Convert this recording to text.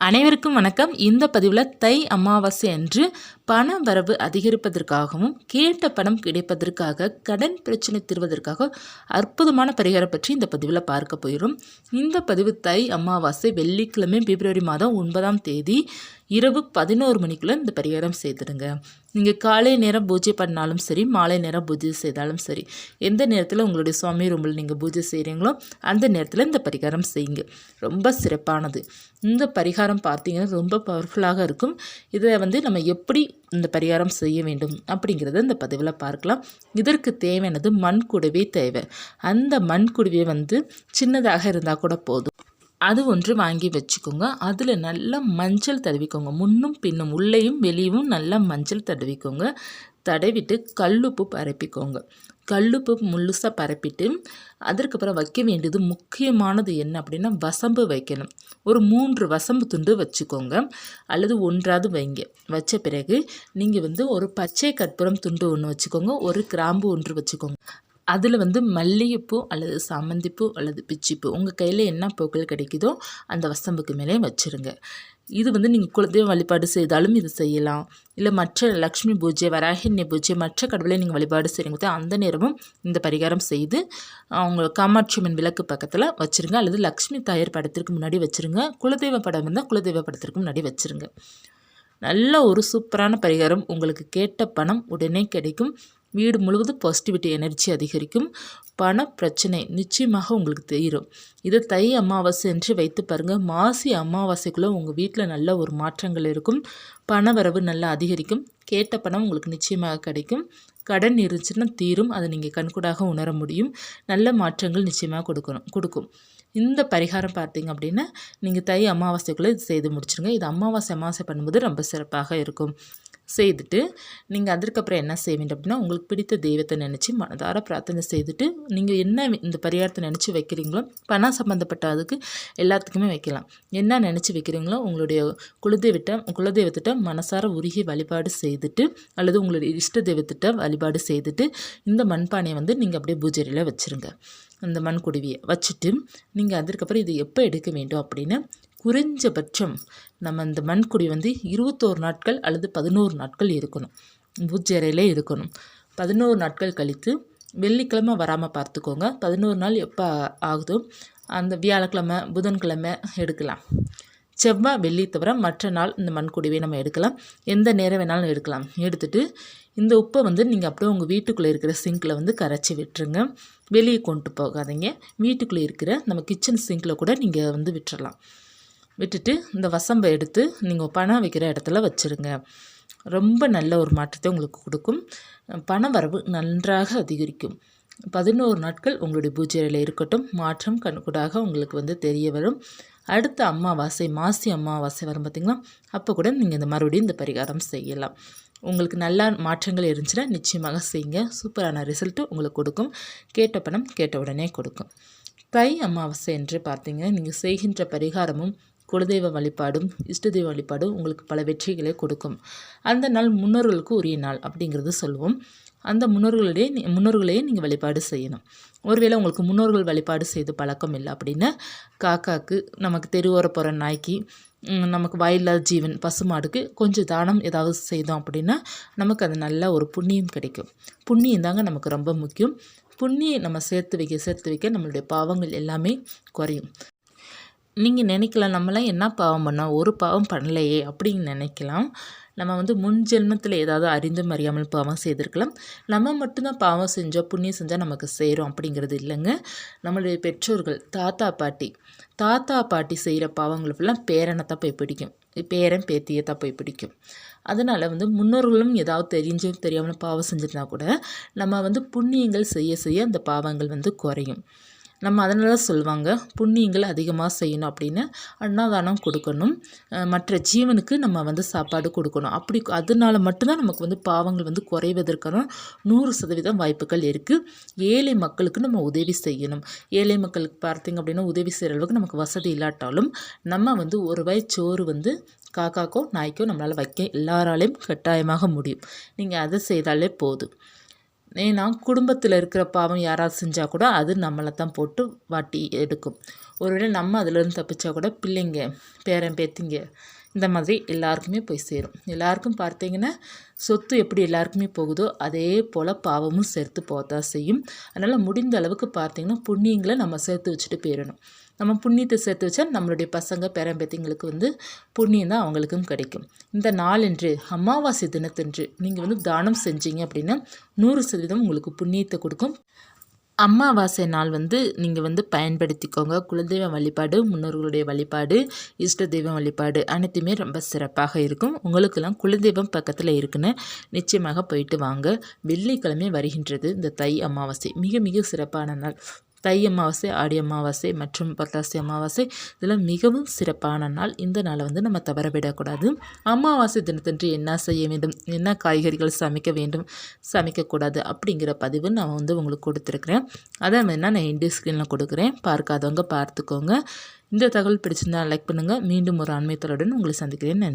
அனைவருக்கும் வணக்கம். இந்த பதிவில் தை அமாவாசை அன்று பண வரவு அதிகரிப்பதற்காகவும் கேட்ட பணம் கிடைப்பதற்காக கடன் பிரச்சனை தீர்வதற்காக அற்புதமான பரிகாரம் பற்றி இந்த பதிவில் பார்க்க போயிடும் இந்த பதிவு தை அமாவாசை வெள்ளிக்கிழமை பிப்ரவரி மாதம் ஒன்பதாம் தேதி இரவு பதினோரு மணிக்குள்ளே இந்த பரிகாரம் செய்துடுங்க. நீங்கள் காலை நேரம் பூஜை பண்ணாலும் சரி மாலை நேரம் பூஜை செய்தாலும் சரி எந்த நேரத்தில் உங்களுடைய சுவாமி ரூமில் நீங்கள் பூஜை செய்கிறீங்களோ அந்த நேரத்தில் இந்த பரிகாரம் செய்யுங்க. ரொம்ப சிறப்பானது. இந்த பரிகாரம் பார்த்தீங்கன்னா ரொம்ப பவர்ஃபுல்லாக இருக்கும். இதை வந்து நம்ம எப்படி இந்த பரிகாரம் செய்ய வேண்டும் அப்படிங்கிறத இந்த பதிவில் பார்க்கலாம். இதற்கு தேவையானது மண்குடுவே தேவை. அந்த மண் வந்து சின்னதாக இருந்தால் கூட போதும். அது ஒன்று வாங்கி வச்சுக்கோங்க. அதில் நல்லா மஞ்சள் தடவிக்கோங்க. முன்னும் பின்னும் உள்ளேயும் வெளியும் நல்லா மஞ்சள் தடவிக்கோங்க. தடவிட்டு கல்லுப்பு பரப்பிக்கோங்க. கல்லுப்பு முழுசாக பரப்பிட்டு அதற்கப்புறம் வைக்க வேண்டியது முக்கியமானது என்ன அப்படின்னா வசம்பு வைக்கணும். ஒரு மூன்று வசம்பு துண்டு வச்சுக்கோங்க. அல்லது ஒன்றாவது வைங்க. வச்ச பிறகு நீங்கள் வந்து ஒரு பச்சை கற்பூரம் துண்டு ஒன்று வச்சுக்கோங்க. ஒரு கிராம்பு ஒன்று வச்சுக்கோங்க. அதில் வந்து மல்லிகைப்பூ அல்லது சாமந்திப்பூ அல்லது பிச்சிப்பூ உங்கள் கையில் என்ன பூக்கள் கிடைக்குதோ அந்த வசம்புக்கு மேலே வச்சுருங்க. இது வந்து நீங்கள் குலதெய்வம் வழிபாடு செய்தாலும் இது செய்யலாம். இல்லை மற்ற லக்ஷ்மி பூஜை வராகினி பூஜை மற்ற கடவுளை நீங்கள் வழிபாடு செய்யும்போது அந்த நேரமும் இந்த பரிகாரம் செய்து அவங்க காமாட்சியம்மன் விளக்கு பக்கத்தில் வச்சுருங்க. அல்லது லக்ஷ்மி தாயர் படத்திற்கு முன்னாடி வச்சுருங்க. குலதெய்வ படம் இருந்தால் குலதெய்வ படத்திற்கு முன்னாடி வச்சுருங்க. நல்ல ஒரு சூப்பரான பரிகாரம். உங்களுக்கு கேட்ட பணம் உடனே கிடைக்கும். வீடு முழுவதும் பாசிட்டிவிட்டி எனர்ஜி அதிகரிக்கும். பண பிரச்சனை நிச்சயமாக உங்களுக்கு தெரியும். இது தை அமாவாசை என்று வைத்து பாருங்கள் மாசி அமாவாசைக்குள்ளே உங்கள் வீட்டில் நல்ல ஒரு மாற்றங்கள் இருக்கும். பண வரவு நல்லா அதிகரிக்கும். கேட்ட பணம் உங்களுக்கு நிச்சயமாக கிடைக்கும். கடன் இருந்துச்சுன்னா தீரும். அதை நீங்கள் கண்கூடாக உணர முடியும். நல்ல மாற்றங்கள் நிச்சயமாக கொடுக்கணும். கொடுக்கும். இந்த பரிகாரம் பார்த்தீங்க அப்படின்னா நீங்கள் தை அமாவாசைக்குள்ளே இது செய்து முடிச்சுருங்க. இது அமாவாசை அமாவாசை பண்ணும்போது ரொம்ப சிறப்பாக இருக்கும். செய்துட்டு நீங்கள் அதற்கப்புறம் என்ன செய்வீங்க அப்படின்னா உங்களுக்கு பிடித்த தெய்வத்தை நினச்சி மனதார பிரார்த்தனை செய்துட்டு நீங்கள் என்ன இந்த பரிகாரத்தை நினச்சி வைக்கிறீங்களோ பணம் சம்மந்தப்பட்ட அதுக்கு எல்லாத்துக்குமே வைக்கலாம். என்ன நினச்சி வைக்கிறீங்களோ உங்களுடைய குலதெய்வத்தை குலதெய்வத்திட்ட மனசார உருகி வழிபாடு செய்துட்டு அல்லது உங்களுடைய இஷ்ட தெய்வத்திட்ட வழிபாடு செய்துட்டு இந்த மண்பானையை வந்து நீங்கள் அப்படியே பூஜையில் வச்சுருங்க. அந்த மண் குடுவியை வச்சுட்டு நீங்கள் அதற்கப்புறம் இது எப்போ எடுக்க வேண்டும் அப்படின்னு குறைஞ்சபட்சம் நம்ம இந்த மண்குடி வந்து இருபத்தோரு நாட்கள் அல்லது பதினோரு நாட்கள் இருக்கணும். பூஜ்ஜரையிலே இருக்கணும். பதினோரு நாட்கள் கழித்து வெள்ளிக்கிழமை வராமல் பார்த்துக்கோங்க. பதினோரு நாள் எப்போ ஆகுதோ அந்த வியாழக்கிழமை புதன்கிழமை எடுக்கலாம். செவ்வாய் வெள்ளி தவிர மற்ற நாள் இந்த மண்குடிவை நம்ம எடுக்கலாம். எந்த நேரம் வேணாலும் எடுக்கலாம். எடுத்துகிட்டு இந்த உப்பை வந்து நீங்கள் அப்படியே உங்கள் வீட்டுக்குள்ளே இருக்கிற சிங்கில் வந்து கரைச்சி விட்டுருங்க. வெளியே கொண்டு போகாதீங்க. வீட்டுக்குள்ளே இருக்கிற நம்ம கிச்சன் சிங்கில் கூட நீங்கள் வந்து விட்டுறலாம். விட்டுட்டு இந்த வசம்பை எடுத்து நீங்கள் பணம் வைக்கிற இடத்துல வச்சுருங்க. ரொம்ப நல்ல ஒரு மாற்றத்தை உங்களுக்கு கொடுக்கும். பண வரவு நன்றாக அதிகரிக்கும். பதினோரு நாட்கள் உங்களுடைய பூஜையில் இருக்கட்டும் மாற்றம் கண்கூடாக உங்களுக்கு வந்து தெரிய வரும். அடுத்த அமாவாசை மாசி அமாவாசை வரும் பார்த்திங்களா அப்போ கூட நீங்கள் இந்த மறுபடியும் இந்த பரிகாரம் செய்யலாம். உங்களுக்கு நல்ல மாற்றங்கள் இருந்துச்சுன்னா நிச்சயமாக செய்யுங்க. சூப்பரான ரிசல்ட்டு உங்களுக்கு கொடுக்கும். கேட்ட பணம் கேட்ட உடனே கொடுக்கும். தை அமாவாசை என்று பார்த்தீங்கன்னா நீங்கள் செய்கின்ற பரிகாரமும் குலதெய்வ வழிபாடும் இஷ்ட தெய்வ வழிபாடும் உங்களுக்கு பல வெற்றிகளை கொடுக்கும். அந்த நாள் முன்னோர்களுக்கு உரிய நாள் அப்படிங்கிறது சொல்லுவோம் அந்த முன்னோர்களுடைய முன்னோர்களையே நீங்கள் வழிபாடு செய்யணும். ஒருவேளை உங்களுக்கு முன்னோர்கள் வழிபாடு செய்து பழக்கம் இல்லை அப்படின்னா காக்காக்கு நமக்கு தெருவோர போகிற நாய்க்கு நமக்கு வாயில்லாத ஜீவன் பசுமாடுக்கு கொஞ்சம் தானம் ஏதாவது செய்தோம் அப்படின்னா நமக்கு அது நல்ல ஒரு புண்ணியம் கிடைக்கும். புண்ணியம் தாங்க நமக்கு ரொம்ப முக்கியம். புண்ணியம் நம்ம சேர்த்து வைக்க சேர்த்து வைக்க நம்மளுடைய பாவங்கள் எல்லாமே குறையும். நீங்கள் நினைக்கலாம் நம்மளாம் என்ன பாவம் பண்ணோம் ஒரு பாவம் பண்ணலையே அப்படின்னு நினைக்கலாம். நம்ம வந்து முன் ஜென்மத்தில் ஏதாவது அறிந்தும் அறியாமல் பாவம் செய்திருக்கலாம். நம்ம மட்டும்தான் பாவம் செஞ்சோம் புண்ணியம் செஞ்சால் நமக்கு செய்கிறோம் அப்படிங்கிறது இல்லைங்க. நம்மளுடைய பெற்றோர்கள் தாத்தா பாட்டி. தாத்தா பாட்டி செய்கிற பாவங்கள் ஃபுல்லாக பேரனை தான் போய் பிடிக்கும். பேரன் பேத்தியை தான் போய் பிடிக்கும். அதனால் வந்து முன்னோர்களும் ஏதாவது தெரிஞ்சும் தெரியாமல் பாவம் செஞ்சிருந்தா கூட நம்ம வந்து புண்ணியங்கள் செய்ய செய்ய அந்த பாவங்கள் வந்து குறையும். நம்ம அதனால் சொல்லுவாங்க புண்ணியங்கள் அதிகமாக செய்யணும் அப்படின்னு அன்னதானம் கொடுக்கணும். மற்ற ஜீவனுக்கு நம்ம வந்து சாப்பாடு கொடுக்கணும். அப்படி அதனால மட்டும்தான் நமக்கு வந்து பாவங்கள் வந்து குறைவதற்கான நூறு சதவீதம் வாய்ப்புகள் இருக்குது ஏழை மக்களுக்கு நம்ம உதவி செய்யணும். ஏழை மக்களுக்கு பார்த்திங்க அப்படின்னா உதவி செய்கிற அளவுக்கு நமக்கு வசதி இல்லாட்டாலும் நம்ம வந்து ஒரு சோறு வந்து காக்காக்கோ நாய்க்கோ நம்மளால் வைக்க எல்லாராலையும் கட்டாயமாக முடியும். நீங்கள் அதை செய்தாலே போதும். ஏன்னா குடும்பத்தில் இருக்கிற பாவம் யாராவது செஞ்சால் கூட அது நம்மளை தான் போட்டு வாட்டி எடுக்கும். ஒருவேளை நம்ம அதுலேருந்து தப்பிச்சா கூட பிள்ளைங்க பேரன் பேத்திங்க இந்த மாதிரி எல்லாருக்குமே போய் சேரும். எல்லாருக்கும் பார்த்தீங்கன்னா சொத்து எப்படி எல்லாருக்குமே போகுதோ அதே போல் பாவமும் சேர்த்து போகத்தான் செய்யும். அதனால் முடிந்த அளவுக்கு பார்த்திங்கன்னா புண்ணியங்களை நம்ம சேர்த்து வச்சுட்டு போயிடணும். நம்ம புண்ணியத்தை சேர்த்து வச்சா நம்மளுடைய பசங்க பேரம்பேத்திங்களுக்கு வந்து புண்ணியம் தான் அவங்களுக்கும் கிடைக்கும். இந்த நாளன்று அமாவாசை தினத்தன்று நீங்கள் வந்து தானம் செஞ்சீங்க அப்படின்னா நூறு சதவீதம் உங்களுக்கு புண்ணியத்தை கொடுக்கும். அமாவாசை நாள் வந்து நீங்கள் வந்து பயன்படுத்திக்கோங்க. குலதெய்வ வழிபாடு முன்னோர்களுடைய வழிபாடு இஷ்ட தெய்வம் வழிபாடு அனைத்துமே ரொம்ப சிறப்பாக இருக்கும். உங்களுக்கெல்லாம் குலதெய்வம் பக்கத்தில் இருக்குன்னு நிச்சயமாக போயிட்டு வாங்க. வெள்ளிக்கிழமை வருகின்றது இந்த தை அமாவாசை. மிக மிக சிறப்பான நாள். தை அமாவாசை ஆடி அமாவாசை மற்றும் புரட்டாசி அமாவாசை இதெல்லாம் மிகவும் சிறப்பான நாள். இந்த நாளை வந்து நம்ம தவற விடக்கூடாது. அமாவாசை தினத்தன்று என்ன செய்ய வேண்டும்? என்ன காய்கறிகள் சமைக்க வேண்டும்? சமைக்கக்கூடாது அப்படிங்கிற பதிவு நான் வந்து உங்களுக்கு கொடுத்துருக்குறேன். அதை வேணால் நான் இண்டிய ஸ்க்ரீனில் கொடுக்குறேன். பார்க்காதவங்க பார்த்துக்கோங்க. இந்த தகவல் பிடிச்சிருந்தா லைக் பண்ணுங்கள் மீண்டும் ஒரு ஆன்மீகத்தலுடன் உங்களை சந்திக்கிறேன். நன்றி.